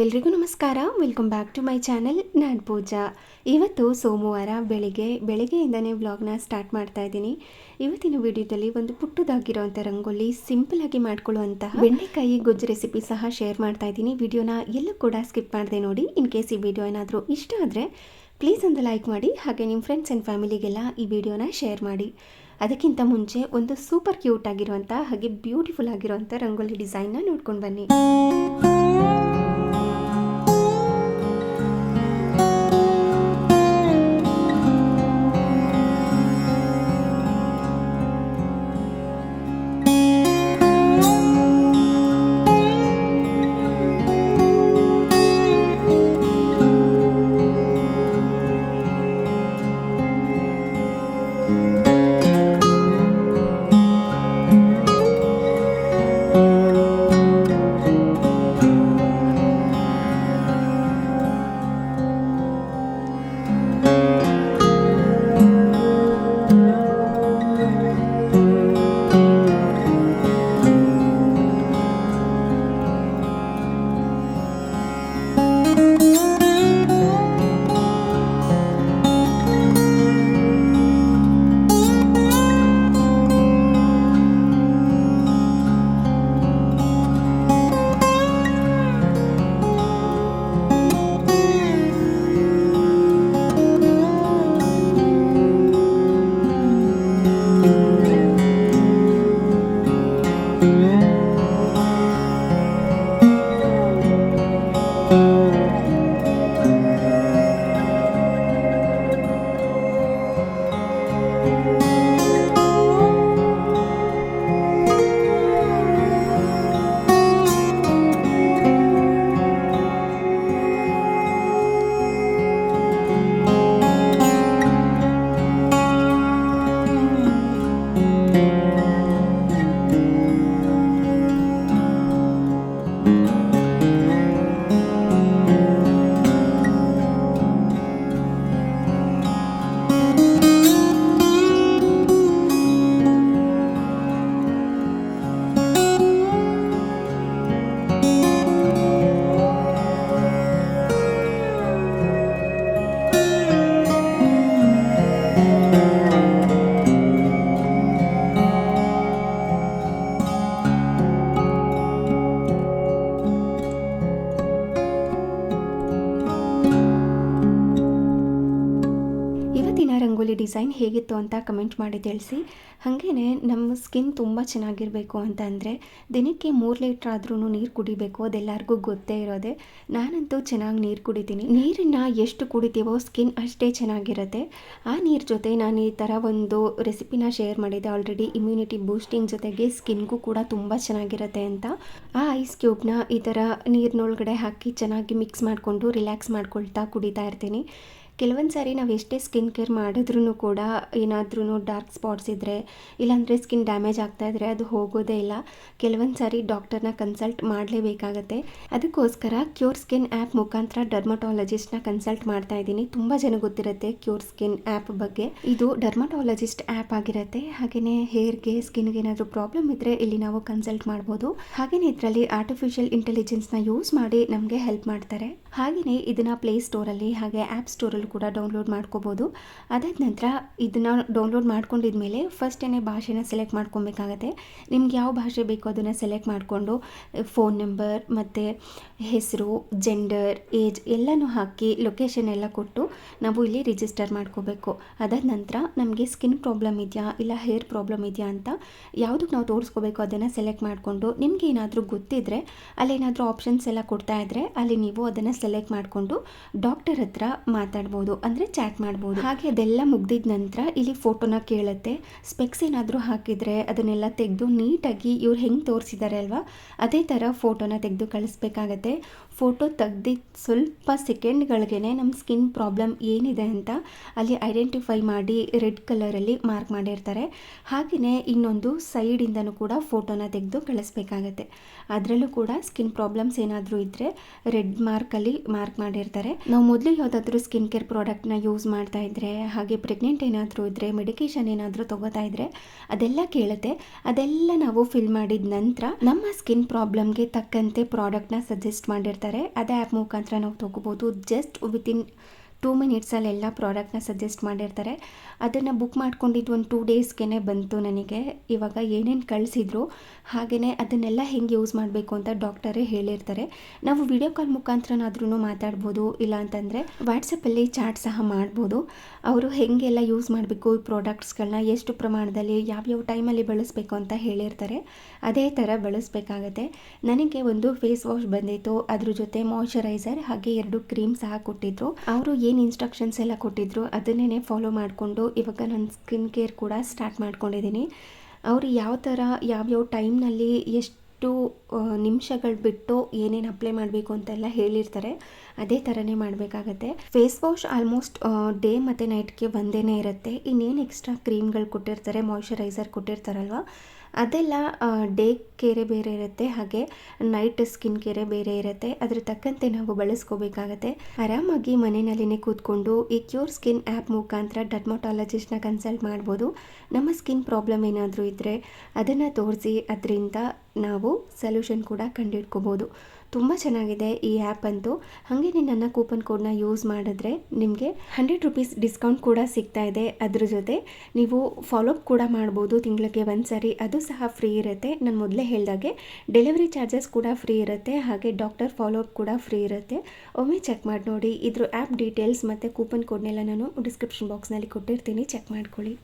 ಎಲ್ರಿಗೂ ನಮಸ್ಕಾರ. Welcome back to my channel ನಾನು ಪೂಜಾ ಇವತ್ತು ಸೋಮವಾರ ಬೆಳಿಗ್ಗೆ, ಬೆಳಿಗ್ಗೆಯಿಂದನೇ ವ್ಲಾಗ್ನ ಸ್ಟಾರ್ಟ್ ಮಾಡ್ತಾ ಇದ್ದೀನಿ. ಇವತ್ತಿನ ವಿಡಿಯೋದಲ್ಲಿ ಒಂದು ಪುಟ್ಟದಾಗಿರೋವಂಥ ರಂಗೋಲಿ ಸಿಂಪಲ್ ಆಗಿ ಮಾಡ್ಕೊಳ್ಳುವಂತಹ ಬೆಂಡೆಕಾಯಿ ಗೊಜ್ಜು ರೆಸಿಪಿ ಸಹ ಶೇರ್ ಮಾಡ್ತಾ ಇದ್ದೀನಿ. ವಿಡಿಯೋನ ಎಲ್ಲೂ ಕೂಡ ಸ್ಕಿಪ್ ಮಾಡಿದೆ ನೋಡಿ. ಇನ್ ಕೇಸ್ ಈ ವಿಡಿಯೋ ಏನಾದರೂ ಇಷ್ಟ ಆದರೆ ಪ್ಲೀಸ್ ಒಂದು ಲೈಕ್ ಮಾಡಿ. ಹಾಗೆ ನಿಮ್ಮ ಫ್ರೆಂಡ್ಸ್ ಆ್ಯಂಡ್ ಫ್ಯಾಮಿಲಿಗೆಲ್ಲ ಈ ವಿಡಿಯೋನ ಶೇರ್ ಮಾಡಿ. ಅದಕ್ಕಿಂತ ಮುಂಚೆ ಒಂದು ಸೂಪರ್ ಕ್ಯೂಟ್ ಆಗಿರುವಂಥ ಹಾಗೆ ಬ್ಯೂಟಿಫುಲ್ ಆಗಿರುವಂಥ ರಂಗೋಲಿ ಡಿಸೈನ್ನ ನೋಡ್ಕೊಂಡು ಬನ್ನಿ. ಹೇಗಿತ್ತು ಅಂತ ಕಮೆಂಟ್ ಮಾಡಿ ತಿಳಿಸಿ. ಹಾಗೇ ನಮ್ಮ ಸ್ಕಿನ್ ತುಂಬ ಚೆನ್ನಾಗಿರಬೇಕು ಅಂತ ಅಂದರೆ ದಿನಕ್ಕೆ ಮೂರು ಲೀಟ್ರ್ ಆದ್ರೂ ನೀರು ಕುಡಿಬೇಕು, ಅದೆಲ್ಲರಿಗೂ ಗೊತ್ತೇ ಇರೋದೆ. ನಾನಂತೂ ಚೆನ್ನಾಗಿ ನೀರು ಕುಡಿತೀನಿ. ನೀರನ್ನು ಎಷ್ಟು ಕುಡಿತೀವೋ ಸ್ಕಿನ್ ಅಷ್ಟೇ ಚೆನ್ನಾಗಿರುತ್ತೆ. ಆ ನೀರು ಜೊತೆ ನಾನು ಈ ಥರ ಒಂದು ರೆಸಿಪಿನ ಶೇರ್ ಮಾಡಿದ್ದೆ ಆಲ್ರೆಡಿ ಇಮ್ಯುನಿಟಿ ಬೂಸ್ಟಿಂಗ್ ಜೊತೆಗೆ ಸ್ಕಿನ್ಗೂ ಕೂಡ ತುಂಬ ಚೆನ್ನಾಗಿರುತ್ತೆ ಅಂತ. ಆ ಐಸ್ ಕ್ಯೂಬ್ನ ಈ ಥರ ನೀರಿನೊಳಗಡೆ ಹಾಕಿ ಚೆನ್ನಾಗಿ ಮಿಕ್ಸ್ ಮಾಡಿಕೊಂಡು ರಿಲ್ಯಾಕ್ಸ್ ಮಾಡ್ಕೊಳ್ತಾ ಕುಡಿತಾ ಇರ್ತೀನಿ. ಕೆಲವೊಂದು ಸಾರಿ ನಾವು ಎಷ್ಟೇ ಸ್ಕಿನ್ ಕೇರ್ ಮಾಡಿದ್ರೂ ಕೂಡ ಏನಾದ್ರೂ ಡಾರ್ಕ್ ಸ್ಪಾಟ್ಸ್ ಇದ್ದರೆ ಇಲ್ಲಾಂದರೆ ಸ್ಕಿನ್ ಡ್ಯಾಮೇಜ್ ಆಗ್ತಾ ಇದ್ದರೆ ಅದು ಹೋಗೋದೇ ಇಲ್ಲ. ಕೆಲವೊಂದು ಸಾರಿ ಡಾಕ್ಟರ್ನ ಕನ್ಸಲ್ಟ್ ಮಾಡಲೇಬೇಕಾಗತ್ತೆ. ಅದಕ್ಕೋಸ್ಕರ ಕ್ಯೂರ್ ಸ್ಕಿನ್ ಆ್ಯಪ್ ಮುಖಾಂತರ ಡರ್ಮಟಾಲಜಿಸ್ಟ್ನ ಕನ್ಸಲ್ಟ್ ಮಾಡ್ತಾ ಇದ್ದೀನಿ. ತುಂಬ ಜನ ಗೊತ್ತಿರುತ್ತೆ ಕ್ಯೂರ್ ಸ್ಕಿನ್ ಆ್ಯಪ್ ಬಗ್ಗೆ. ಇದು ಡರ್ಮಟಾಲಜಿಸ್ಟ್ ಆ್ಯಪ್ ಆಗಿರುತ್ತೆ. ಹಾಗೆಯೇ ಹೇರ್ಗೆ ಸ್ಕಿನ್ಗೆ ಏನಾದರೂ ಪ್ರಾಬ್ಲಮ್ ಇದ್ದರೆ ಇಲ್ಲಿ ನಾವು ಕನ್ಸಲ್ಟ್ ಮಾಡ್ಬೋದು. ಹಾಗೆಯೇ ಇದರಲ್ಲಿ ಆರ್ಟಿಫಿಷಿಯಲ್ ಇಂಟೆಲಿಜೆನ್ಸ್ನ ಯೂಸ್ ಮಾಡಿ ನಮಗೆ ಹೆಲ್ಪ್ ಮಾಡ್ತಾರೆ. ಹಾಗೆಯೇ ಇದನ್ನು ಪ್ಲೇ ಸ್ಟೋರಲ್ಲಿ ಹಾಗೆ ಆ್ಯಪ್ ಸ್ಟೋರಲ್ಲೂ ಕೂಡ ಡೌನ್ಲೋಡ್ ಮಾಡ್ಕೋಬೋದು. ಅದಾದ ನಂತರ ಇದನ್ನ ಡೌನ್ಲೋಡ್ ಮಾಡ್ಕೊಂಡಿದ್ಮೇಲೆ ಫಸ್ಟ್ ಏನೇ ಭಾಷೆನ ಸೆಲೆಕ್ಟ್ ಮಾಡ್ಕೊಬೇಕಾಗತ್ತೆ. ನಿಮ್ಗೆ ಯಾವ ಭಾಷೆ ಬೇಕೋ ಅದನ್ನು ಸೆಲೆಕ್ಟ್ ಮಾಡಿಕೊಂಡು ಫೋನ್ ನಂಬರ್ ಮತ್ತು ಹೆಸರು ಜೆಂಡರ್ ಏಜ್ ಎಲ್ಲನೂ ಹಾಕಿ ಲೊಕೇಶನ್ ಎಲ್ಲ ಕೊಟ್ಟು ನಾವು ಇಲ್ಲಿ ರಿಜಿಸ್ಟರ್ ಮಾಡ್ಕೋಬೇಕು. ಅದಾದ ನಂತರ ನಮಗೆ ಸ್ಕಿನ್ ಪ್ರಾಬ್ಲಮ್ ಇದೆಯಾ ಇಲ್ಲ ಹೇರ್ ಪ್ರಾಬ್ಲಮ್ ಇದೆಯಾ ಅಂತ ಯಾವುದಕ್ಕೆ ನಾವು ತೋರಿಸ್ಕೋಬೇಕು ಅದನ್ನು ಸೆಲೆಕ್ಟ್ ಮಾಡಿಕೊಂಡು ನಿಮ್ಗೆ ಏನಾದರೂ ಗೊತ್ತಿದ್ದರೆ ಅಲ್ಲೇನಾದರೂ ಆಪ್ಷನ್ಸ್ ಎಲ್ಲ ಕೊಡ್ತಾ ಇದ್ದರೆ ಅಲ್ಲಿ ನೀವು ಅದನ್ನು ಸೆಲೆಕ್ಟ್ ಮಾಡಿಕೊಂಡು ಡಾಕ್ಟರ್ ಹತ್ರ ಮಾತಾಡ್ಬೋದು. ಅಂದರೆ ಚಾಟ್ ಮಾಡ್ಬೋದು. ಹಾಗೆ ಅದೆಲ್ಲ ಮುಗ್ದಿದ ನಂತರ ಇಲ್ಲಿ ಫೋಟೋನ ಕೇಳುತ್ತೆ. ಸ್ಪೆಕ್ಸ್ ಏನಾದರೂ ಹಾಕಿದರೆ ಅದನ್ನೆಲ್ಲ ತೆಗೆದು ನೀಟಾಗಿ ಇವ್ರು ಹೆಂಗೆ ತೋರಿಸಿದ್ದಾರೆ ಅಲ್ವಾ, ಅದೇ ಥರ ಫೋಟೋನ ತೆಗೆದು ಕಳಿಸ್ಬೇಕಾಗತ್ತೆ. ಫೋಟೋ ತೆಗ್ದಿದ್ದ ಸ್ವಲ್ಪ ಸೆಕೆಂಡ್ಗಳಿಗೆ ನಮ್ಮ ಸ್ಕಿನ್ ಪ್ರಾಬ್ಲಮ್ ಏನಿದೆ ಅಂತ ಅಲ್ಲಿ ಐಡೆಂಟಿಫೈ ಮಾಡಿ ರೆಡ್ ಕಲರಲ್ಲಿ ಮಾರ್ಕ್ ಮಾಡಿರ್ತಾರೆ. ಹಾಗೆಯೇ ಇನ್ನೊಂದು ಸೈಡಿಂದನೂ ಕೂಡ ಫೋಟೋನ ತೆಗೆದು ಕಳಿಸ್ಬೇಕಾಗತ್ತೆ. ಅದರಲ್ಲೂ ಕೂಡ ಸ್ಕಿನ್ ಪ್ರಾಬ್ಲಮ್ಸ್ ಏನಾದರೂ ಇದ್ದರೆ ರೆಡ್ ಮಾರ್ಕಲ್ಲಿ ಮಾರ್ಕ್ ಮಾಡಿರ್ತಾರೆ. ನಾವು ಮೊದಲು ಯಾವುದಾದ್ರೂ ಸ್ಕಿನ್ ಕೇರ್ ಪ್ರಾಡಕ್ಟ್ನ ಯೂಸ್ ಮಾಡ್ತಾ ಇದ್ದರೆ ಹಾಗೆ ಪ್ರೆಗ್ನೆಂಟ್ ಏನಾದರೂ ಇದ್ದರೆ ಮೆಡಿಕೇಷನ್ ಏನಾದರೂ ತೊಗೋತಾ ಇದ್ದರೆ ಅದೆಲ್ಲ ಕೇಳುತ್ತೆ. ಅದೆಲ್ಲ ನಾವು ಫಿಲ್ ಮಾಡಿದ ನಂತರ ನಮ್ಮ ಸ್ಕಿನ್ ಪ್ರಾಬ್ಲಮ್ಗೆ ತಕ್ಕಂತೆ ಪ್ರಾಡಕ್ಟ್ನ ಸಜೆಸ್ಟ್ ಮಾಡಿರ್ತಾರೆ. ಅದೇ ಆ್ಯಪ್ ಮುಖಾಂತರ ನಾವು ತೊಗೋಬೋದು. ಜಸ್ಟ್ ವಿತಿನ್ ಟೂ ಮಿನಿಟ್ಸಲ್ಲಿ ಎಲ್ಲ ಪ್ರಾಡಕ್ಟ್ನ ಸಜೆಸ್ಟ್ ಮಾಡಿರ್ತಾರೆ. ಅದನ್ನು ಬುಕ್ ಮಾಡ್ಕೊಂಡಿದ್ದು ಒಂದು ಟೂ ಡೇಸ್ಗೆ ಬಂತು ನನಗೆ. ಇವಾಗ ಏನೇನು ಕಳಿಸಿದ್ರು ಹಾಗೆಯೇ ಅದನ್ನೆಲ್ಲ ಹೆಂಗೆ ಯೂಸ್ ಮಾಡಬೇಕು ಅಂತ ಡಾಕ್ಟರೇ ಹೇಳಿರ್ತಾರೆ. ನಾವು ವಿಡಿಯೋ ಕಾಲ್ ಮುಖಾಂತರನಾದ್ರೂ ಮಾತಾಡ್ಬೋದು, ಇಲ್ಲ ಅಂತಂದರೆ ವಾಟ್ಸಪ್ಪಲ್ಲಿ ಚಾಟ್ ಸಹ ಮಾಡ್ಬೋದು. ಅವರು ಹೆಂಗೆಲ್ಲ ಯೂಸ್ ಮಾಡಬೇಕು ಈ ಪ್ರಾಡಕ್ಟ್ಸ್ಗಳನ್ನ, ಎಷ್ಟು ಪ್ರಮಾಣದಲ್ಲಿ, ಯಾವ್ಯಾವ ಟೈಮಲ್ಲಿ ಬಳಸಬೇಕು ಅಂತ ಹೇಳಿರ್ತಾರೆ. ಅದೇ ಥರ ಬಳಸಬೇಕಾಗತ್ತೆ. ನನಗೆ ಒಂದು ಫೇಸ್ ವಾಶ್ ಬಂದಿತ್ತು. ಅದ್ರ ಜೊತೆ ಮಾಯ್ಚರೈಸರ್ ಹಾಗೆ ಎರಡು ಕ್ರೀಮ್ ಸಹ ಕೊಟ್ಟಿದ್ರು. ಅವರು ಏನು ಇನ್ಸ್ಟ್ರಕ್ಷನ್ಸ್ ಎಲ್ಲ ಕೊಟ್ಟಿದ್ರು ಅದನ್ನೇ ಫಾಲೋ ಮಾಡಿಕೊಂಡು ಇವಾಗ ನನ್ನ ಸ್ಕಿನ್ ಕೇರ್ ಕೂಡ ಸ್ಟಾರ್ಟ್ ಮಾಡ್ಕೊಂಡಿದ್ದೀನಿ ಅವರು ಯಾವ ಥರ ಯಾವ್ಯಾವ ಟೈಮ್ನಲ್ಲಿ ಎಷ್ಟು ನಿಮಿಷಗಳು ಬಿಟ್ಟು ಏನೇನು ಅಪ್ಲೈ ಮಾಡಬೇಕು ಅಂತೆಲ್ಲ ಹೇಳಿರ್ತಾರೆ. ಅದೇ ಥರನೇ ಮಾಡಬೇಕಾಗತ್ತೆ. ಫೇಸ್ ವಾಶ್ ಆಲ್ಮೋಸ್ಟ್ ಡೇ ಮತ್ತು ನೈಟ್ಗೆ ಒಂದೇ ಇರುತ್ತೆ. ಇನ್ನೇನು ಎಕ್ಸ್ಟ್ರಾ ಕ್ರೀಮ್ಗಳು ಕೊಟ್ಟಿರ್ತಾರೆ ಮಾಯಿಶ್ಚರೈಸರ್ ಕೊಟ್ಟಿರ್ತಾರಲ್ವ? ಅದೆಲ್ಲ ಡೇ ಕೇರೆ ಬೇರೆ ಇರುತ್ತೆ, ಹಾಗೆ ನೈಟ್ ಸ್ಕಿನ್ ಕೇರೆ ಬೇರೆ ಇರುತ್ತೆ. ಅದ್ರ ತಕ್ಕಂತೆ ನಾವು ಬಳಸ್ಕೋಬೇಕಾಗತ್ತೆ. ಆರಾಮಾಗಿ ಮನೆಯಲ್ಲಿನೇ ಕೂತ್ಕೊಂಡು ಈ ಕ್ಯೂರ್ ಸ್ಕಿನ್ ಆ್ಯಪ್ ಮುಖಾಂತರ ಡರ್ಮಟಾಲಜಿಸ್ಟ್ನ ಕನ್ಸಲ್ಟ್ ಮಾಡ್ಬೋದು. ನಮ್ಮ ಸ್ಕಿನ್ ಪ್ರಾಬ್ಲಮ್ ಏನಾದರೂ ಇದ್ದರೆ ಅದನ್ನು ತೋರಿಸಿ, ಅದರಿಂದ ನಾವು ಸೊಲ್ಯೂಷನ್ ಕೂಡ ಕಂಡುಹಿಡ್ಕೋಬೋದು. ತುಂಬ ಚೆನ್ನಾಗಿದೆ ಈ ಆ್ಯಪ್ ಅಂತೂ. ಹಾಗೆ ನನ್ನ ಕೂಪನ್ ಕೋಡ್ನ ಯೂಸ್ ಮಾಡಿದ್ರೆ ನಿಮಗೆ ಹಂಡ್ರೆಡ್ ರುಪೀಸ್ ಡಿಸ್ಕೌಂಟ್ ಕೂಡ ಸಿಗ್ತಾ ಇದೆ ಅದ್ರ ಜೊತೆ. ನೀವು ಫಾಲೋಅಪ್ ಕೂಡ ಮಾಡ್ಬೋದು ತಿಂಗಳಿಗೆ ಒಂದು ಸಾರಿ. ಅದು ಸಹ ಫ್ರೀ ಇರುತ್ತೆ. ನಾನು ಮೊದಲೇ ಹೇಳಿದಾಗೆ ಡೆಲಿವರಿ ಚಾರ್ಜಸ್ ಕೂಡ ಫ್ರೀ ಇರುತ್ತೆ. ಹಾಗೆ ಡಾಕ್ಟರ್ ಫಾಲೋಅಪ್ ಕೂಡ ಫ್ರೀ ಇರುತ್ತೆ. ಒಮ್ಮೆ ಚೆಕ್ ಮಾಡಿ ನೋಡಿ. ಇದ್ರ ಆ್ಯಪ್ ಡೀಟೇಲ್ಸ್ ಮತ್ತು ಕೂಪನ್ ಕೋಡ್ನೆಲ್ಲ ನಾನು ಡಿಸ್ಕ್ರಿಪ್ಷನ್ ಬಾಕ್ಸ್ನಲ್ಲಿ ಕೊಟ್ಟಿರ್ತೀನಿ. ಚೆಕ್ ಮಾಡ್ಕೊಳ್ಳಿ.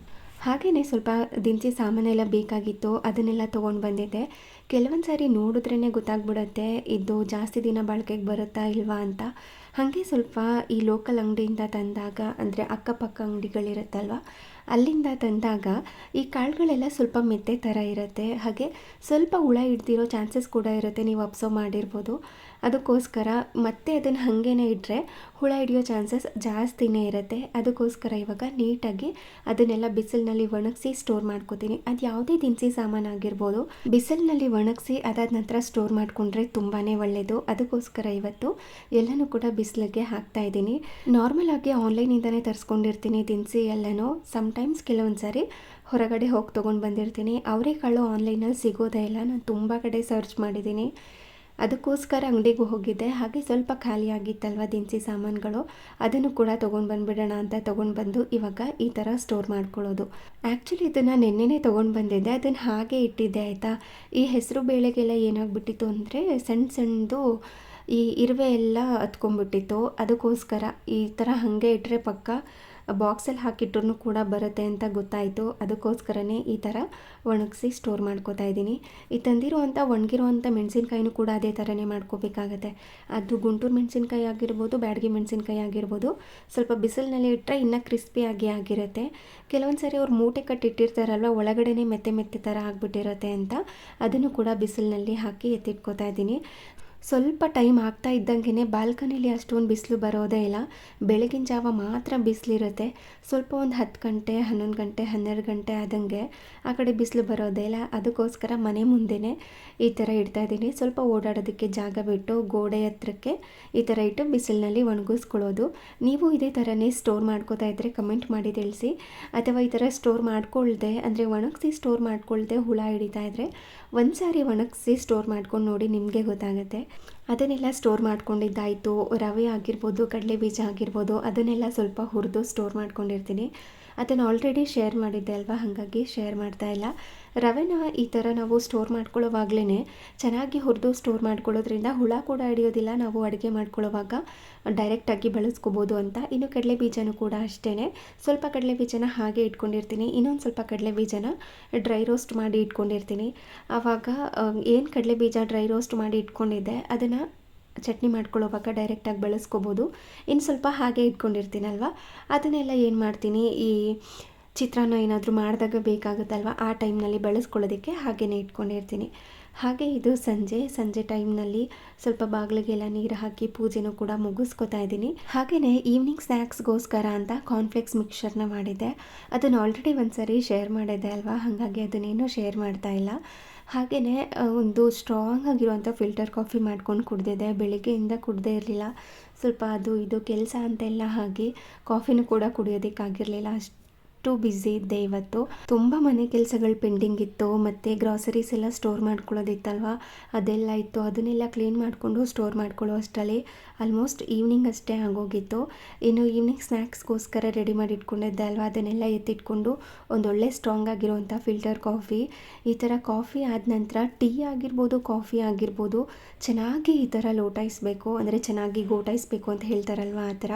ಹಾಗೆಯೇ ಸ್ವಲ್ಪ ದಿನಸಿ ಸಾಮಾನೆಲ್ಲ ಬೇಕಾಗಿತ್ತು, ಅದನ್ನೆಲ್ಲ ತೊಗೊಂಡು ಬಂದಿದ್ದೆ. ಕೆಲವೊಂದು ಸಾರಿ ನೋಡಿದ್ರೇ ಗೊತ್ತಾಗ್ಬಿಡುತ್ತೆ, ಇದು ಜಾಸ್ತಿ ದಿನ ಬಾಳಿಕೆಗೆ ಬರುತ್ತಾ ಇಲ್ವಾ ಅಂತ. ಹಾಗೆ ಸ್ವಲ್ಪ ಈ ಲೋಕಲ್ ಅಂಗಡಿಯಿಂದ ತಂದಾಗ, ಅಂದರೆ ಅಕ್ಕಪಕ್ಕ ಅಂಗಡಿಗಳಿರುತ್ತಲ್ವ, ಅಲ್ಲಿಂದ ತಂದಾಗ ಈ ಕಾಳುಗಳೆಲ್ಲ ಸ್ವಲ್ಪ ಮೆತ್ತೆ ಥರ ಇರುತ್ತೆ. ಹಾಗೆ ಸ್ವಲ್ಪ ಹುಳ ಹಿಡ್ದಿರೋ ಚಾನ್ಸಸ್ ಕೂಡ ಇರುತ್ತೆ, ನೀವು ಅಬ್ಸರ್ವ್ ಮಾಡಿರ್ಬೋದು. ಅದಕ್ಕೋಸ್ಕರ ಮತ್ತೆ ಅದನ್ನು ಹಾಗೇ ಇಟ್ಟರೆ ಹುಳ ಹಿಡಿಯೋ ಚಾನ್ಸಸ್ ಜಾಸ್ತಿನೇ ಇರುತ್ತೆ. ಅದಕ್ಕೋಸ್ಕರ ಇವಾಗ ನೀಟಾಗಿ ಅದನ್ನೆಲ್ಲ ಬಿಸಿಲಿನಲ್ಲಿ ಒಣಗಿಸಿ ಸ್ಟೋರ್ ಮಾಡ್ಕೋತೀನಿ. ಅದು ಯಾವುದೇ ದಿನಸಿ ಸಾಮಾನು ಆಗಿರ್ಬೋದು, ಬಿಸಿಲಿನಲ್ಲಿ ಒಣಗಿಸಿ ಅದಾದ ನಂತರ ಸ್ಟೋರ್ ಮಾಡಿಕೊಂಡ್ರೆ ತುಂಬಾ ಒಳ್ಳೆಯದು ಅದಕ್ಕೋಸ್ಕರ ಇವತ್ತು ಎಲ್ಲನೂ ಕೂಡ ಬಿಸಿಲಿಗೆ ಹಾಕ್ತಾ ಇದ್ದೀನಿ. ನಾರ್ಮಲ್ ಆಗಿ ಆನ್ಲೈನಿಂದನೇ ತರಿಸ್ಕೊಂಡಿರ್ತೀನಿ ದಿನಸಿ ಎಲ್ಲನೂ. ಸಮಟೈಮ್ಸ್ ಕೆಲವೊಂದು ಸಾರಿ ಹೊರಗಡೆ ಹೋಗಿ ತೊಗೊಂಡು ಬಂದಿರ್ತೀನಿ. ಅವರೇಕಾಳು ಆನ್ಲೈನಲ್ಲಿ ಸಿಗೋದೇ ಇಲ್ಲ. ನಾನು ತುಂಬ ಕಡೆ ಸರ್ಚ್ ಮಾಡಿದ್ದೀನಿ. ಅದಕ್ಕೋಸ್ಕರ ಅಂಗಡಿಗೂ ಹೋಗಿದ್ದೆ. ಹಾಗೆ ಸ್ವಲ್ಪ ಖಾಲಿ ಆಗಿತ್ತಲ್ವ ದಿನಸಿ ಸಾಮಾನುಗಳು? ಅದನ್ನು ಕೂಡ ತೊಗೊಂಡು ಬಂದುಬಿಡೋಣ ಅಂತ ತೊಗೊಂಡು ಬಂದು ಇವಾಗ ಈ ಥರ ಸ್ಟೋರ್ ಮಾಡ್ಕೊಳ್ಳೋದು. ಆ್ಯಕ್ಚುಲಿ ಇದನ್ನು ನೆನ್ನೆನೇ ತೊಗೊಂಡು ಬಂದಿದ್ದೆ. ಅದನ್ನು ಹಾಗೆ ಇಟ್ಟಿದ್ದೆ, ಆಯಿತಾ? ಈ ಹೆಸರು ಬೇಳೆಗೆಲ್ಲ ಏನಾಗ್ಬಿಟ್ಟಿತ್ತು ಅಂದರೆ ಸಣ್ಣ ಸಣ್ಣದು ಈ ಇರುವೆ ಎಲ್ಲ ಹತ್ಕೊಂಡ್ಬಿಟ್ಟಿತ್ತು. ಅದಕ್ಕೋಸ್ಕರ ಈ ಥರ ಹಾಗೆ ಇಟ್ಟರೆ ಪಕ್ಕ ಬಾಕ್ಸಲ್ಲಿ ಹಾಕಿಟ್ರೂ ಕೂಡ ಬರುತ್ತೆ ಅಂತ ಗೊತ್ತಾಯಿತು. ಅದಕ್ಕೋಸ್ಕರನೇ ಈ ಥರ ಒಣಗಿಸಿ ಸ್ಟೋರ್ ಮಾಡ್ಕೋತಾ ಇದ್ದೀನಿ. ಈ ತಂದಿರುವಂಥ ಒಣಗಿರುವಂಥ ಮೆಣಸಿನ್ಕಾಯಿನೂ ಕೂಡ ಅದೇ ಥರನೇ ಮಾಡ್ಕೋಬೇಕಾಗತ್ತೆ. ಅದು ಗುಂಟೂರು ಮೆಣಸಿನ್ಕಾಯಿ ಆಗಿರ್ಬೋದು, ಬ್ಯಾಡಗಿ ಮೆಣಸಿನ್ಕಾಯಿ ಆಗಿರ್ಬೋದು, ಸ್ವಲ್ಪ ಬಿಸಿಲಿನಲ್ಲಿ ಇಟ್ಟರೆ ಇನ್ನೂ ಕ್ರಿಸ್ಪಿಯಾಗಿ ಆಗಿರುತ್ತೆ. ಕೆಲವೊಂದು ಸಾರಿ ಅವ್ರು ಮೂಟೆ ಕಟ್ಟಿಟ್ಟಿರ್ತಾರಲ್ವ ಒಳಗಡೆನೇ ಮೆತ್ತೆ ಮೆತ್ತೆ ಥರ ಆಗಿಬಿಟ್ಟಿರುತ್ತೆ ಅಂತ. ಅದನ್ನು ಕೂಡ ಬಿಸಿಲಿನಲ್ಲಿ ಹಾಕಿ ಎತ್ತಿಟ್ಕೋತಾ ಇದ್ದೀನಿ. ಸ್ವಲ್ಪ ಟೈಮ್ ಆಗ್ತಾ ಇದ್ದಂಗೆ ಬಾಲ್ಕನಿಲಿ ಅಷ್ಟೊಂದು ಬಿಸಿಲು ಬರೋದೇ ಇಲ್ಲ. ಬೆಳಗಿನ ಜಾವ ಮಾತ್ರ ಬಿಸಿಲಿರುತ್ತೆ. ಸ್ವಲ್ಪ ಒಂದು ಹತ್ತು ಗಂಟೆ, ಹನ್ನೊಂದು ಗಂಟೆ, ಹನ್ನೆರಡು ಗಂಟೆ ಆದಂಗೆ ಆ ಕಡೆ ಬಿಸಿಲು ಬರೋದೇ ಇಲ್ಲ. ಅದಕ್ಕೋಸ್ಕರ ಮನೆ ಮುಂದೆನೇ ಈ ಥರ ಇಡ್ತಾ ಇದ್ದೀನಿ. ಸ್ವಲ್ಪ ಓಡಾಡೋದಕ್ಕೆ ಜಾಗ ಬಿಟ್ಟು ಗೋಡೆ ಹತ್ರಕ್ಕೆ ಈ ಥರ ಇಟ್ಟು ಬಿಸಿಲಿನಲ್ಲಿ ಒಣಗಿಸ್ಕೊಳ್ಳೋದು. ನೀವು ಇದೇ ಥರನೇ ಸ್ಟೋರ್ ಮಾಡ್ಕೋತಾ ಇದ್ದರೆ ಕಮೆಂಟ್ ಮಾಡಿ ತಿಳಿಸಿ. ಅಥವಾ ಈ ಥರ ಸ್ಟೋರ್ ಮಾಡ್ಕೊಳ್ದೆ, ಅಂದರೆ ಒಣಗಿಸಿ ಸ್ಟೋರ್ ಮಾಡ್ಕೊಳ್ದೆ ಹುಳ ಹಿಡಿತಾ ಇದ್ದರೆ ಒಂದು ಸಾರಿ ಒಣಗಿಸಿ ಸ್ಟೋರ್ ಮಾಡ್ಕೊಂಡು ನೋಡಿ ನಿಮಗೆ ಗೊತ್ತಾಗುತ್ತೆ. ಅದನ್ನೆಲ್ಲ ಸ್ಟೋರ್ ಮಾಡ್ಕೊಂಡಿದ್ದಾಯಿತು. ರವೆ ಆಗಿರ್ಬೋದು ಕಡಲೆ ಬೀಜ ಆಗಿರ್ಬೋದು ಅದನ್ನೆಲ್ಲ ಸ್ವಲ್ಪ ಹುರಿದು ಸ್ಟೋರ್ ಮಾಡ್ಕೊಂಡಿರ್ತೀನಿ. ಅದನ್ನು ಆಲ್ರೆಡಿ ಶೇರ್ ಮಾಡಿದ್ದೆ ಅಲ್ವಾ? ಹಾಗಾಗಿ ಶೇರ್ ಮಾಡ್ತಾ ಇಲ್ಲ. ರವೆನ ಈ ಥರ ನಾವು ಸ್ಟೋರ್ ಮಾಡ್ಕೊಳ್ಳೋವಾಗ್ಲೇ ಚೆನ್ನಾಗಿ ಹುರಿದು ಸ್ಟೋರ್ ಮಾಡ್ಕೊಳ್ಳೋದ್ರಿಂದ ಹುಳ ಕೂಡ ಹಿಡಿಯೋದಿಲ್ಲ. ನಾವು ಅಡುಗೆ ಮಾಡ್ಕೊಳ್ಳೋವಾಗ ಡೈರೆಕ್ಟಾಗಿ ಬಳಸ್ಕೋಬೋದು ಅಂತ. ಇನ್ನು ಕಡಲೆ ಬೀಜನೂ ಕೂಡ ಅಷ್ಟೇ ಸ್ವಲ್ಪ ಕಡಲೆ ಬೀಜನ ಹಾಗೆ ಇಟ್ಕೊಂಡಿರ್ತೀನಿ. ಇನ್ನೊಂದು ಸ್ವಲ್ಪ ಕಡಲೆ ಬೀಜನ ಡ್ರೈ ರೋಸ್ಟ್ ಮಾಡಿ ಇಟ್ಕೊಂಡಿರ್ತೀನಿ. ಆವಾಗ, ಏನು ಕಡಲೆ ಬೀಜ ಡ್ರೈ ರೋಸ್ಟ್ ಮಾಡಿ ಇಟ್ಕೊಂಡಿದ್ದೆ, ಅದನ್ನು ಚಟ್ನಿ ಮಾಡ್ಕೊಳ್ಳೋವಾಗ ಡೈರೆಕ್ಟಾಗಿ ಬಳಸ್ಕೋಬೋದು. ಇನ್ನು ಸ್ವಲ್ಪ ಹಾಗೆ ಇಟ್ಕೊಂಡಿರ್ತೀನಲ್ವ? ಅದನ್ನೆಲ್ಲ ಏನು ಮಾಡ್ತೀನಿ? ಈ ಚಿತ್ರಾನ್ನ ಏನಾದರೂ ಮಾಡಿದಾಗ ಬೇಕಾಗುತ್ತಲ್ವ? ಆ ಟೈಮ್ನಲ್ಲಿ ಬಳಸ್ಕೊಳ್ಳೋದಕ್ಕೆ ಹಾಗೇ ಇಟ್ಕೊಂಡಿರ್ತೀನಿ. ಹಾಗೆ ಇದು ಸಂಜೆ. ಸಂಜೆ ಟೈಮ್ನಲ್ಲಿ ಸ್ವಲ್ಪ ಬಾಗಿಲಿಗೆಲ್ಲ ನೀರು ಹಾಕಿ ಪೂಜೆನೂ ಕೂಡ ಮುಗಿಸ್ಕೊತಾ ಇದ್ದೀನಿ. ಹಾಗೆಯೇ ಈವ್ನಿಂಗ್ ಸ್ನ್ಯಾಕ್ಸ್ಗೋಸ್ಕರ ಅಂತ ಕಾರ್ನ್ಫ್ಲೆಕ್ಸ್ ಮಿಕ್ಸರ್ನ ಮಾಡಿದ್ದೆ. ಅದನ್ನು ಆಲ್ರೆಡಿ ಒಂದು ಸರಿ ಶೇರ್ ಮಾಡಿದ್ದೆ ಅಲ್ವಾ? ಹಾಗಾಗಿ ಅದನ್ನೇನು ಶೇರ್ ಮಾಡ್ತಾ ಇಲ್ಲ. ಹಾಗೆಯೇ ಒಂದು ಸ್ಟ್ರಾಂಗ್ ಆಗಿರುವಂಥ ಫಿಲ್ಟರ್ ಕಾಫಿ ಮಾಡ್ಕೊಂಡು ಕುಡಿದಿದ್ದೆ ಬೆಳಗ್ಗೆಯಿಂದ ಕುಡ್ದೇ ಇರಲಿಲ್ಲ. ಸ್ವಲ್ಪ ಅದು, ಇದು ಕೆಲಸ ಅಂತೆಲ್ಲ ಹಾಗೆ ಕಾಫಿನೂ ಕೂಡ ಕುಡಿಯೋದಕ್ಕಾಗಿರಲಿಲ್ಲ. ಅಷ್ಟು ಬ್ಯುಸಿ ಇದ್ದೆ ಇವತ್ತು. ತುಂಬ ಮನೆ ಕೆಲಸಗಳು ಪೆಂಡಿಂಗ್ ಇತ್ತು. ಮತ್ತು ಗ್ರಾಸರೀಸ್ ಎಲ್ಲ ಸ್ಟೋರ್ ಮಾಡ್ಕೊಳ್ಳೋದಿತ್ತಲ್ವ? ಅದೆಲ್ಲ ಇತ್ತು. ಅದನ್ನೆಲ್ಲ ಕ್ಲೀನ್ ಮಾಡಿಕೊಂಡು ಸ್ಟೋರ್ ಮಾಡ್ಕೊಳ್ಳೋ ಅಷ್ಟರಲ್ಲಿ ಆಲ್ಮೋಸ್ಟ್ ಈವ್ನಿಂಗ್ ಅಷ್ಟೇ ಆಗೋಗಿತ್ತು. ಇನ್ನು ಈವ್ನಿಂಗ್ ಸ್ನ್ಯಾಕ್ಸ್ಗೋಸ್ಕರ ರೆಡಿ ಮಾಡಿ ಇಟ್ಕೊಂಡಿದ್ದೆ ಅಲ್ವಾ? ಅದನ್ನೆಲ್ಲ ಎತ್ತಿಟ್ಕೊಂಡು ಒಂದೊಳ್ಳೆ ಸ್ಟ್ರಾಂಗ್ ಆಗಿರುವಂಥ ಫಿಲ್ಟರ್ ಕಾಫಿ ಈ ಥರ ಕಾಫಿ ಆದ ನಂತರ ಟೀ ಆಗಿರ್ಬೋದು ಕಾಫಿ ಆಗಿರ್ಬೋದು, ಚೆನ್ನಾಗಿ ಈ ಥರ ಲೋಟಾಯಿಸ್ಬೇಕು ಅಂದರೆ ಚೆನ್ನಾಗಿ ಗೋಟಾಯಿಸ್ಬೇಕು ಅಂತ ಹೇಳ್ತಾರಲ್ವ ಆ ಥರ?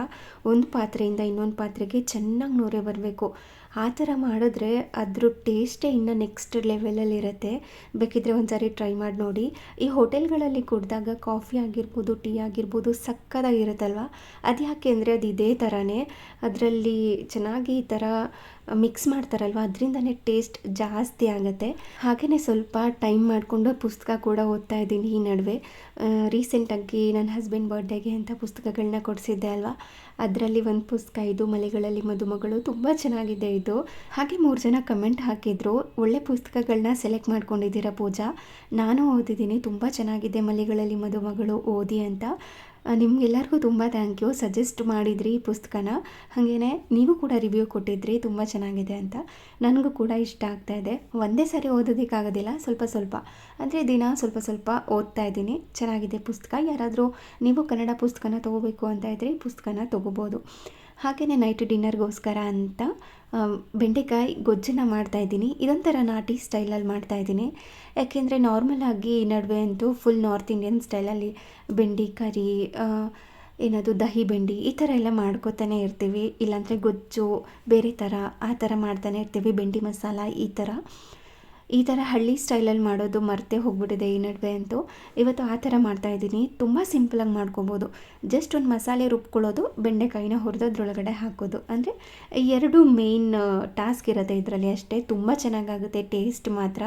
ಒಂದು ಪಾತ್ರೆಯಿಂದ ಇನ್ನೊಂದು ಪಾತ್ರೆಗೆ ಚೆನ್ನಾಗಿ ನೋರೆ ಬರಬೇಕು. ಆ ಥರ ಮಾಡಿದ್ರೆ ಅದ್ರ ಟೇಸ್ಟೇ ಇನ್ನೂ ನೆಕ್ಸ್ಟ್ ಲೆವೆಲಲ್ಲಿ ಇರುತ್ತೆ. ಬೇಕಿದ್ರೆ ಒಂದು ಸಾರಿ ಟ್ರೈ ಮಾಡಿ ನೋಡಿ. ಈ ಹೋಟೆಲ್ಗಳಲ್ಲಿ ಕುಡಿದಾಗ ಕಾಫಿ ಆಗಿರ್ಬೋದು ಟೀ ಆಗಿರ್ಬೋದು ಸಕ್ಕದಾಗಿರುತ್ತಲ್ವ ಅದು ಯಾಕೆ ಅಂದರೆ ಅದು ಇದೇ ಥರನೇ ಅದರಲ್ಲಿ ಚೆನ್ನಾಗಿ ಈ ಥರ ಮಿಕ್ಸ್ ಮಾಡ್ತಾರಲ್ವ? ಅದರಿಂದನೇ ಟೇಸ್ಟ್ ಜಾಸ್ತಿ ಆಗುತ್ತೆ. ಹಾಗೆಯೇ ಸ್ವಲ್ಪ ಟೈಮ್ ಮಾಡಿಕೊಂಡು ಪುಸ್ತಕ ಕೂಡ ಓದ್ತಾ ಇದ್ದೀನಿ ಈ ನಡುವೆ. ರೀಸೆಂಟಾಗಿ ನನ್ನ ಹಸ್ಬೆಂಡ್ ಬರ್ಡೇಗೆ ಅಂತ ಪುಸ್ತಕಗಳನ್ನ ಕೊಡಿಸಿದ್ದೆ ಅಲ್ವಾ? ಅದರಲ್ಲಿ ಒಂದು ಪುಸ್ತಕ ಇದು, ಮಲೆಗಳಲ್ಲಿ ಮದುಮಗಳು, ತುಂಬ ಚೆನ್ನಾಗಿದೆ ಇದು. ಹಾಗೆ ಮೂರು ಜನ ಕಮೆಂಟ್ ಹಾಕಿದ್ರು, ಒಳ್ಳೆ ಪುಸ್ತಕಗಳನ್ನ ಸೆಲೆಕ್ಟ್ ಮಾಡ್ಕೊಂಡಿದ್ದೀರಾ ಪೂಜಾ? ನಾನು ಓದಿದ್ದೀನಿ, ತುಂಬ ಚೆನ್ನಾಗಿದೆ ಮಲೆಗಳಲ್ಲಿ ಮದುಮಗಳು, ಓದಿ ಅಂತ. ನಿಮಗೆಲ್ಲರಿಗೂ ತುಂಬ ಥ್ಯಾಂಕ್ ಯು ಸಜೆಸ್ಟ್ ಮಾಡಿದ್ರಿ ಈ ಪುಸ್ತಕನ. ಹಾಗೇ ನೀವು ಕೂಡ ರಿವ್ಯೂ ಕೊಟ್ಟಿದ್ರಿ, ತುಂಬ ಚೆನ್ನಾಗಿದೆ ಅಂತ. ನನಗೂ ಕೂಡ ಇಷ್ಟ ಆಗ್ತಾ ಇದೆ. ಒಂದೇ ಸಾರಿ ಓದೋದಕ್ಕಾಗೋದಿಲ್ಲ, ಸ್ವಲ್ಪ ಸ್ವಲ್ಪ. ಅಂದರೆ ದಿನ ಸ್ವಲ್ಪ ಸ್ವಲ್ಪ ಓದ್ತಾ ಇದ್ದೀನಿ. ಚೆನ್ನಾಗಿದೆ ಪುಸ್ತಕ. ಯಾರಾದರೂ ನೀವು ಕನ್ನಡ ಪುಸ್ತಕನ ತೊಗೋಬೇಕು ಅಂತ ಇದ್ದರೆ ಈ ಪುಸ್ತಕನ ತೊಗೋಬೋದು. ಹಾಗೆಯೇ ನೈಟ್ ಡಿನ್ನರ್ಗೋಸ್ಕರ ಅಂತ ಬೆಂಡೆಕಾಯಿ ಗೊಜ್ಜನ್ನು ಮಾಡ್ತಾಯಿದ್ದೀನಿ ಇದೊಂಥರ ನಾಟಿ ಸ್ಟೈಲಲ್ಲಿ ಮಾಡ್ತಾಯಿದ್ದೀನಿ ಯಾಕೆಂದರೆ ನಾರ್ಮಲಾಗಿ ನಡುವೆ ಅಂತೂ ಫುಲ್ ನಾರ್ತ್ ಇಂಡಿಯನ್ ಸ್ಟೈಲಲ್ಲಿ ಬೆಂಡಿ, ಕರಿ ಏನದು ದಹಿ ಬೆಂಡಿ ಈ ಥರ ಎಲ್ಲ ಮಾಡ್ಕೋತಾನೆ ಇರ್ತೀವಿ. ಇಲ್ಲಾಂದರೆ ಗೊಜ್ಜು, ಬೇರೆ ಥರ ಆ ಥರ ಮಾಡ್ತಾನೆ ಇರ್ತೀವಿ. ಬೆಂಡಿ ಮಸಾಲ ಈ ಥರ ಈ ಥರ ಹಳ್ಳಿ ಸ್ಟೈಲಲ್ಲಿ ಮಾಡೋದು ಮರ್ತೆ ಹೋಗ್ಬಿಟ್ಟಿದೆ ಈ ನಡುವೆ ಅಂತೂ. ಇವತ್ತು ಆ ಥರ ಮಾಡ್ತಾಯಿದ್ದೀನಿ ತುಂಬ ಸಿಂಪಲಾಗಿ ಮಾಡ್ಕೊಬೋದು. ಜಸ್ಟ್ ಒಂದು ಮಸಾಲೆ ರುಬ್ಕೊಳ್ಳೋದು, ಬೆಂಡೆಕಾಯಿನ ಹುರಿದೋದ್ರೊಳಗಡೆ ಹಾಕೋದು. ಅಂದರೆ ಎರಡು ಮೇಯ್ನ್ ಟಾಸ್ಕ್ ಇರುತ್ತೆ ಇದರಲ್ಲಿ ಅಷ್ಟೇ. ತುಂಬ ಚೆನ್ನಾಗಾಗುತ್ತೆ ಟೇಸ್ಟ್ ಮಾತ್ರ.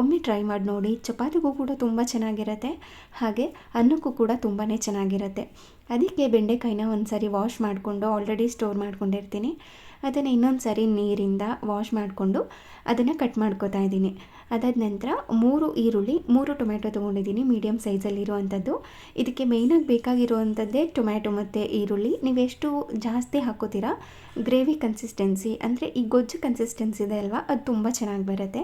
ಒಮ್ಮೆ ಟ್ರೈ ಮಾಡಿ ನೋಡಿ. ಚಪಾತಿಗೂ ಕೂಡ ತುಂಬ ಚೆನ್ನಾಗಿರುತ್ತೆ. ಹಾಗೆ ಅನ್ನಕ್ಕೂ ಕೂಡ ತುಂಬಾ ಚೆನ್ನಾಗಿರುತ್ತೆ. ಅದಕ್ಕೆ ಬೆಂಡೆಕಾಯಿನ ಒಂದು ಸಾರಿ ವಾಶ್ ಮಾಡಿಕೊಂಡು ಆಲ್ರೆಡಿ ಸ್ಟೋರ್ ಮಾಡ್ಕೊಂಡಿರ್ತೀನಿ. ಅದನ್ನು ಇನ್ನೊಂದು ಸರಿ ನೀರಿಂದ ವಾಶ್ ಮಾಡಿಕೊಂಡು ಅದನ್ನು ಕಟ್ ಮಾಡ್ಕೋತಾ ಇದ್ದೀನಿ. ಅದಾದ ನಂತರ ಮೂರು ಈರುಳ್ಳಿ, ಮೂರು ಟೊಮ್ಯಾಟೊ ತೊಗೊಂಡಿದ್ದೀನಿ ಮೀಡಿಯಮ್ ಸೈಜಲ್ಲಿರುವಂಥದ್ದು ಇದಕ್ಕೆ ಮೇಯ್ನಾಗಿ ಬೇಕಾಗಿರುವಂಥದ್ದೇ ಟೊಮ್ಯಾಟೊ ಮತ್ತು ಈರುಳ್ಳಿ. ನೀವೆಷ್ಟು ಜಾಸ್ತಿ ಹಾಕೋತೀರಾ ಗ್ರೇವಿ ಕನ್ಸಿಸ್ಟೆನ್ಸಿ ಅಂದರೆ ಈ ಗೊಜ್ಜು ಕನ್ಸಿಸ್ಟೆನ್ಸಿ ಇದೆ ಅಲ್ವಾ, ಅದು ತುಂಬ ಚೆನ್ನಾಗಿ ಬರುತ್ತೆ.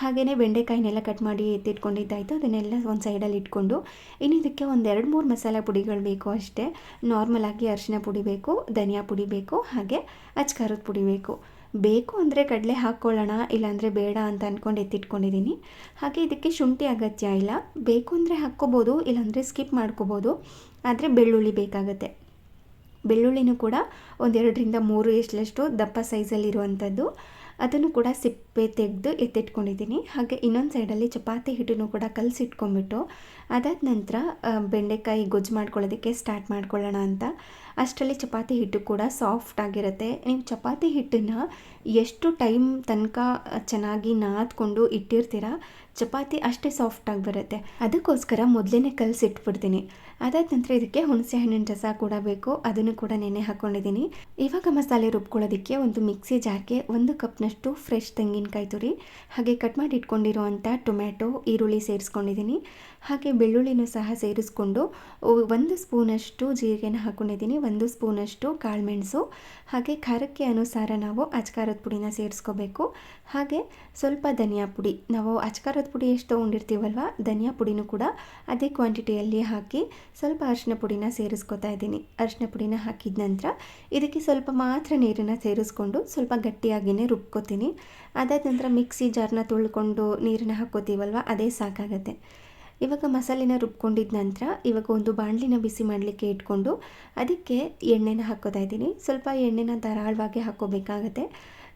ಹಾಗೆಯೇ ಬೆಂಡೆಕಾಯಿನೆಲ್ಲ ಕಟ್ ಮಾಡಿ ಎತ್ತಿಟ್ಕೊಂಡಿದ್ದಾಯಿತು. ಅದನ್ನೆಲ್ಲ ಒಂದು ಸೈಡಲ್ಲಿ ಇಟ್ಕೊಂಡು ಇನ್ನು ಇದಕ್ಕೆ ಒಂದು ಎರಡು ಮೂರು ಮಸಾಲೆ ಪುಡಿಗಳು ಬೇಕು ಅಷ್ಟೇ. ನಾರ್ಮಲಾಗಿ ಅರಿಶಿನ ಪುಡಿ ಬೇಕು, ಧನಿಯಾ ಪುಡಿ ಬೇಕು, ಹಾಗೆ ಅಚ್ಕಾರದ ಪುಡಿ ಬೇಕು. ಬೇಕು ಅಂದರೆ ಕಡಲೆ ಹಾಕ್ಕೊಳ್ಳೋಣ, ಇಲ್ಲಾಂದರೆ ಬೇಡ ಅಂತ ಅಂದ್ಕೊಂಡು ಎತ್ತಿಟ್ಕೊಂಡಿದ್ದೀನಿ ಹಾಗೆ ಇದಕ್ಕೆ ಶುಂಠಿ ಅಗತ್ಯ ಇಲ್ಲ. ಬೇಕು ಅಂದರೆ ಹಾಕ್ಕೋಬೋದು, ಇಲ್ಲಾಂದರೆ ಸ್ಕಿಪ್ ಮಾಡ್ಕೋಬೋದು. ಆದರೆ ಬೆಳ್ಳುಳ್ಳಿ ಬೇಕಾಗುತ್ತೆ. ಬೆಳ್ಳುಳ್ಳಿನೂ ಕೂಡ ಒಂದೆರಡರಿಂದ ಮೂರು ಎಷ್ಟಲಷ್ಟು ದಪ್ಪ ಸೈಜಲ್ಲಿರುವಂಥದ್ದು ಅದನ್ನು ಕೂಡ ಸಿಪ್ಪೆ ತೆಗೆದು ಎತ್ತಿಟ್ಕೊಂಡಿದ್ದೀನಿ. ಹಾಗೆ ಇನ್ನೊಂದು ಸೈಡಲ್ಲಿ ಚಪಾತಿ ಹಿಟ್ಟನ್ನು ಕೂಡ ಕಲಸಿಟ್ಕೊಂಡ್ಬಿಟ್ಟು ಅದಾದ ನಂತರ ಬೆಂಡೆಕಾಯಿ ಗೊಜ್ಜು ಮಾಡ್ಕೊಳ್ಳೋದಕ್ಕೆ ಸ್ಟಾರ್ಟ್ ಮಾಡ್ಕೊಳ್ಳೋಣ ಅಂತ. ಅಷ್ಟರಲ್ಲಿ ಚಪಾತಿ ಹಿಟ್ಟು ಕೂಡ ಸಾಫ್ಟ್ ಆಗಿರುತ್ತೆ. ನೀವು ಚಪಾತಿ ಹಿಟ್ಟನ್ನು ಎಷ್ಟು ಟೈಮ್ ತನಕ ಚೆನ್ನಾಗಿ ನಾದ್ಕೊಂಡು ಇಟ್ಟಿರ್ತೀರ, ಚಪಾತಿ ಅಷ್ಟೇ ಸಾಫ್ಟಾಗಿ ಬರುತ್ತೆ. ಅದಕ್ಕೋಸ್ಕರ ಮೊದಲೇ ಕಲಸಿಟ್ಬಿಡ್ತೀನಿ. ಅದಾದ ನಂತರ ಇದಕ್ಕೆ ಹುಣಸೆ ಹಣ್ಣಿನ ರಸ ಕೂಡ ಬೇಕು. ಅದನ್ನು ಕೂಡ ನೆನೆ ಹಾಕ್ಕೊಂಡಿದ್ದೀನಿ ಇವಾಗ ಮಸಾಲೆ ರುಬ್ಕೊಳ್ಳೋದಕ್ಕೆ ಒಂದು ಮಿಕ್ಸಿ ಜಾರ್ಗೆ ಒಂದು ಕಪ್ನಷ್ಟು ಫ್ರೆಶ್ ತೆಂಗಿನಕಾಯಿ ತುರಿ, ಹಾಗೆ ಕಟ್ ಮಾಡಿ ಇಟ್ಕೊಂಡಿರುವಂಥ ಟೊಮ್ಯಾಟೊ, ಈರುಳ್ಳಿ ಸೇರಿಸ್ಕೊಂಡಿದ್ದೀನಿ. ಹಾಗೆ ಬೆಳ್ಳುಳ್ಳಿನೂ ಸಹ ಸೇರಿಸ್ಕೊಂಡು ಒಂದು ಸ್ಪೂನಷ್ಟು ಜೀರಿಗೆನ ಹಾಕ್ಕೊಂಡಿದ್ದೀನಿ ಒಂದು ಸ್ಪೂನಷ್ಟು ಕಾಳುಮೆಣಸು. ಹಾಗೆ ಖಾರಕ್ಕೆ ಅನುಸಾರ ನಾವು ಅಚ್ಕಾರದ ಪುಡಿನ ಸೇರಿಸ್ಕೋಬೇಕು. ಹಾಗೆ ಸ್ವಲ್ಪ ಧನಿಯಾ ಪುಡಿ. ನಾವು ಅಚ್ಕಾರದ ಪುಡಿ ಎಷ್ಟು ತೊಗೊಂಡಿರ್ತೀವಲ್ವ, ಧನಿಯಾ ಪುಡಿನೂ ಕೂಡ ಅದೇ ಕ್ವಾಂಟಿಟಿಯಲ್ಲಿ ಹಾಕಿ ಸ್ವಲ್ಪ ಅರಿಶಿನ ಪುಡಿನ ಸೇರಿಸ್ಕೊತಾ ಇದ್ದೀನಿ. ಅರಿಶಿನ ಪುಡಿನ ಹಾಕಿದ ನಂತರ ಇದಕ್ಕೆ ಸ್ವಲ್ಪ ಮಾತ್ರ ನೀರನ್ನು ಸೇರಿಸ್ಕೊಂಡು ಸ್ವಲ್ಪ ಗಟ್ಟಿಯಾಗಿಯೇ ರುಬ್ಕೋತೀನಿ. ಅದಾದ ನಂತರ ಮಿಕ್ಸಿ ಜಾರ್ನ ತುಳ್ಕೊಂಡು ನೀರನ್ನ ಹಾಕ್ಕೋತೀವಲ್ವ, ಅದೇ ಸಾಕಾಗತ್ತೆ. ಇವಾಗ ಮಸಾಲೆನ ರುಬ್ಕೊಂಡಿದ್ದ ನಂತರ ಇವಾಗ ಒಂದು ಬಾಣಲಿನ ಬಿಸಿ ಮಾಡಲಿಕ್ಕೆ ಇಟ್ಕೊಂಡು ಅದಕ್ಕೆ ಎಣ್ಣೆನ ಹಾಕೋತಾ ಇದ್ದೀನಿ. ಸ್ವಲ್ಪ ಎಣ್ಣೆನ ಧಾರಾಳವಾಗಿ ಹಾಕೋಬೇಕಾಗತ್ತೆ.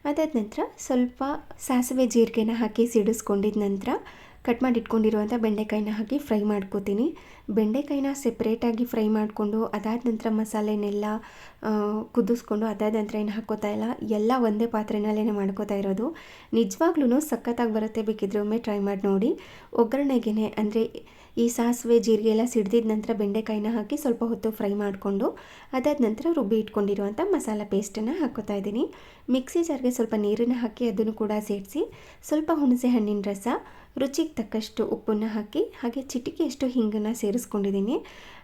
ಅದಾದ ನಂತರ ಸ್ವಲ್ಪ ಸಾಸಿವೆ ಜೀರಿಗೆನ ಹಾಕಿ ಸಿಡಿಸ್ಕೊಂಡಿದ್ದ ನಂತರ ಕಟ್ ಮಾಡಿ ಇಟ್ಕೊಂಡಿರುವಂಥ ಬೆಂಡೆಕಾಯಿನ ಹಾಕಿ ಫ್ರೈ ಮಾಡ್ಕೋತೀನಿ. ಬೆಂಡೆಕಾಯಿನ ಸೆಪ್ರೇಟಾಗಿ ಫ್ರೈ ಮಾಡಿಕೊಂಡು ಅದಾದ ನಂತರ ಮಸಾಲೆನೆಲ್ಲ ಕುದಿಸ್ಕೊಂಡು ಅದಾದ ನಂತರ ಏನು ಹಾಕೋತಾ ಇಲ್ಲ. ಎಲ್ಲ ಒಂದೇ ಪಾತ್ರೆನಲ್ಲೇ ಮಾಡ್ಕೋತಾ ಇರೋದು. ನಿಜವಾಗ್ಲೂ ಸಖತ್ತಾಗಿ ಬರುತ್ತೆ ಬೇಕಿದ್ರೆ ಒಮ್ಮೆ ಟ್ರೈ ಮಾಡಿ ನೋಡಿ. ಒಗ್ಗರಣೆಗೆ ಅಂದರೆ ಈ ಸಾಸಿವೆ, ಜೀರಿಗೆ ಎಲ್ಲ ಸಿಡ್ದಿದ ನಂತರ ಬೆಂಡೆಕಾಯಿನ ಹಾಕಿ ಸ್ವಲ್ಪ ಹೊತ್ತು ಫ್ರೈ ಮಾಡಿಕೊಂಡು ಅದಾದ ನಂತರ ರುಬ್ಬಿ ಇಟ್ಕೊಂಡಿರುವಂಥ ಮಸಾಲೆ ಪೇಸ್ಟನ್ನು ಹಾಕೋತಾ ಇದ್ದೀನಿ. ಮಿಕ್ಸಿ ಜಾರ್ಗೆ ಸ್ವಲ್ಪ ನೀರನ್ನು ಹಾಕಿ ಅದನ್ನು ಕೂಡ ಸೇರಿಸಿ ಸ್ವಲ್ಪ ಹುಣಸೆ ಹಣ್ಣಿನ ರಸ ರುಚಿಗೆ ತಕ್ಕಷ್ಟು ಉಪ್ಪನ್ನು ಹಾಕಿ ಹಾಗೆ ಚಿಟಿಕೆಯಷ್ಟು ಹಿಂಗನ್ನು ಸೇರಿಸ್ಕೊಂಡಿದ್ದೀನಿ.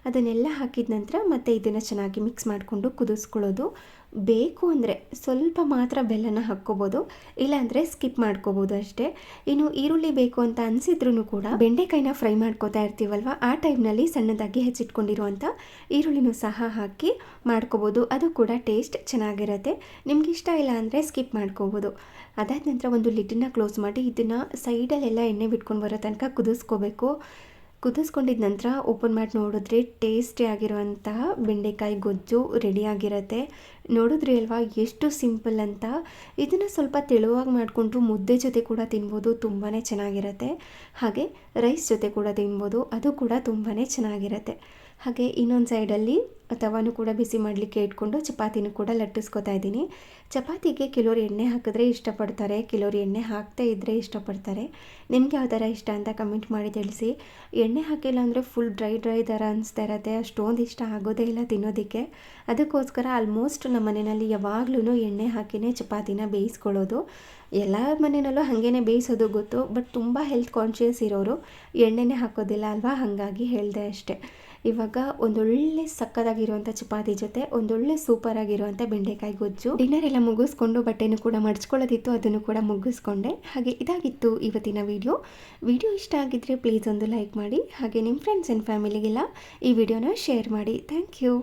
ಅದನ್ನೆಲ್ಲ ಹಾಕಿದ ನಂತರ ಮತ್ತೆ ಇದನ್ನು ಚೆನ್ನಾಗಿ ಮಿಕ್ಸ್ ಮಾಡಿಕೊಂಡು ಕುದಿಸ್ಕೊಳ್ಳೋದು. ಬೇಕು ಅಂದರೆ ಸ್ವಲ್ಪ ಮಾತ್ರ ಬೆಲ್ಲನ ಹಾಕ್ಕೋಬೋದು, ಇಲ್ಲಾಂದರೆ ಸ್ಕಿಪ್ ಮಾಡ್ಕೋಬೋದು ಅಷ್ಟೇ. ಇನ್ನು ಈರುಳ್ಳಿ ಬೇಕು ಅಂತ ಅನಿಸಿದ್ರೂ ಕೂಡ ಬೆಂಡೆಕಾಯಿನ ಫ್ರೈ ಮಾಡ್ಕೋತಾ ಇರ್ತೀವಲ್ವ, ಆ ಟೈಮ್ನಲ್ಲಿ ಸಣ್ಣದಾಗಿ ಹೆಚ್ಚಿಟ್ಕೊಂಡಿರುವಂಥ ಈರುಳ್ಳಿನೂ ಸಹ ಹಾಕಿ ಮಾಡ್ಕೋಬೋದು. ಅದು ಕೂಡ ಟೇಸ್ಟ್ ಚೆನ್ನಾಗಿರುತ್ತೆ. ನಿಮ್ಗೆ ಇಷ್ಟ ಇಲ್ಲ ಅಂದರೆ ಸ್ಕಿಪ್ ಮಾಡ್ಕೋಬೋದು. ಅದಾದ ನಂತರ ಒಂದು ಲಿಡ್ಡನ್ನ ಕ್ಲೋಸ್ ಮಾಡಿ, ಇದನ್ನು ಸೈಡಲ್ಲೆಲ್ಲ ಎಣ್ಣೆ ಬಿಟ್ಕೊಂಡು ಬರೋ ತನಕ ಕುದಿಸ್ಕೋಬೇಕು. ಕುದಿಸ್ಕೊಂಡಿದ ನಂತರ ಓಪನ್ ಮಾಡಿ ನೋಡಿದ್ರೆ ಟೇಸ್ಟಿ ಆಗಿರುವಂತಹ ಬೆಂಡೆಕಾಯಿ ಗೊಜ್ಜು ರೆಡಿಯಾಗಿರುತ್ತೆ ನೋಡಿದ್ರಿ ಅಲ್ವಾ? ಎಷ್ಟು ಸಿಂಪಲ್ ಅಂತ. ಇದನ್ನು ಸ್ವಲ್ಪ ತೆಳುವಾಗಿ ಮಾಡಿಕೊಂಡ್ರು ಮುದ್ದೆ ಜೊತೆ ಕೂಡ ತಿನ್ಬೋದು ತುಂಬಾ ಚೆನ್ನಾಗಿರುತ್ತೆ. ಹಾಗೆ ರೈಸ್ ಜೊತೆ ಕೂಡ ತಿನ್ಬೋದು, ಅದು ಕೂಡ ತುಂಬಾ ಚೆನ್ನಾಗಿರುತ್ತೆ. ಹಾಗೆ ಇನ್ನೊಂದು ಸೈಡಲ್ಲಿ ತವಾನು ಕೂಡ ಬಿಸಿ ಮಾಡಲಿಕ್ಕೆ ಇಟ್ಕೊಂಡು ಚಪಾತಿನೂ ಕೂಡ ಲಟ್ಟಿಸ್ಕೊತಾ ಇದ್ದೀನಿ. ಚಪಾತಿಗೆ ಕೆಲವರು ಎಣ್ಣೆ ಹಾಕಿದ್ರೆ ಇಷ್ಟಪಡ್ತಾರೆ, ಕೆಲವರು ಎಣ್ಣೆ ಹಾಕದೇ ಇದ್ದರೆ ಇಷ್ಟಪಡ್ತಾರೆ. ನಿಮ್ಗೆ ಯಾವ ಥರ ಇಷ್ಟ ಅಂತ ಕಮೆಂಟ್ ಮಾಡಿ ತಿಳಿಸಿ. ಎಣ್ಣೆ ಹಾಕಿಲ್ಲ ಅಂದರೆ ಫುಲ್ ಡ್ರೈ ಡ್ರೈ ಥರ ಅನಿಸ್ತಾ ಇರತ್ತೆ. ಅಷ್ಟೊಂದು ಇಷ್ಟ ಆಗೋದೇ ಇಲ್ಲ ತಿನ್ನೋದಕ್ಕೆ. ಅದಕ್ಕೋಸ್ಕರ ಆಲ್ಮೋಸ್ಟ್ ನಮ್ಮ ಮನೆಯಲ್ಲಿ ಯಾವಾಗ್ಲೂ ಎಣ್ಣೆ ಹಾಕಿನೇ ಚಪಾತಿನ ಬೇಯಿಸ್ಕೊಳ್ಳೋದು. ಎಲ್ಲ ಮನೆಯಲ್ಲೂ ಹಾಗೇನೆ ಬೇಯಿಸೋದು ಗೊತ್ತು ಬಟ್ ತುಂಬ ಹೆಲ್ತ್ ಕಾನ್ಷಿಯಸ್ ಇರೋರು ಎಣ್ಣೆನೇ ಹಾಕೋದಿಲ್ಲ ಅಲ್ವಾ? ಹಾಗಾಗಿ ಹೇಳಿದೆ ಅಷ್ಟೇ. ಇವಾಗ ಒಂದೊಳ್ಳೆ ಸಕ್ಕದಾಗಿರುವಂಥ ಚಪಾತಿ ಜೊತೆ ಒಂದೊಳ್ಳೆ ಸೂಪರ್ ಆಗಿರುವಂಥ ಬೆಂಡೆಕಾಯಿ ಗೊಜ್ಜು. ಡಿನ್ನರ್ ಎಲ್ಲ ಮುಗಿಸ್ಕೊಂಡು ಬಟ್ಟೆನೂ ಕೂಡ ಮಡ್ಚ್ಕೊಳ್ಳೋದಿತ್ತು, ಅದನ್ನು ಕೂಡ ಮುಗಿಸ್ಕೊಂಡೆ. ಹಾಗೆ ಇದಾಗಿತ್ತು ಇವತ್ತಿನ ವಿಡಿಯೋ ವಿಡಿಯೋ ಇಷ್ಟ ಆಗಿದ್ದರೆ ಪ್ಲೀಸ್ ಒಂದು ಲೈಕ್ ಮಾಡಿ, ಹಾಗೆ ನಿಮ್ಮ ಫ್ರೆಂಡ್ಸ್ ಆ್ಯಂಡ್ ಫ್ಯಾಮಿಲಿಗೆಲ್ಲ ಈ ವಿಡಿಯೋನ ಶೇರ್ ಮಾಡಿ. Thank you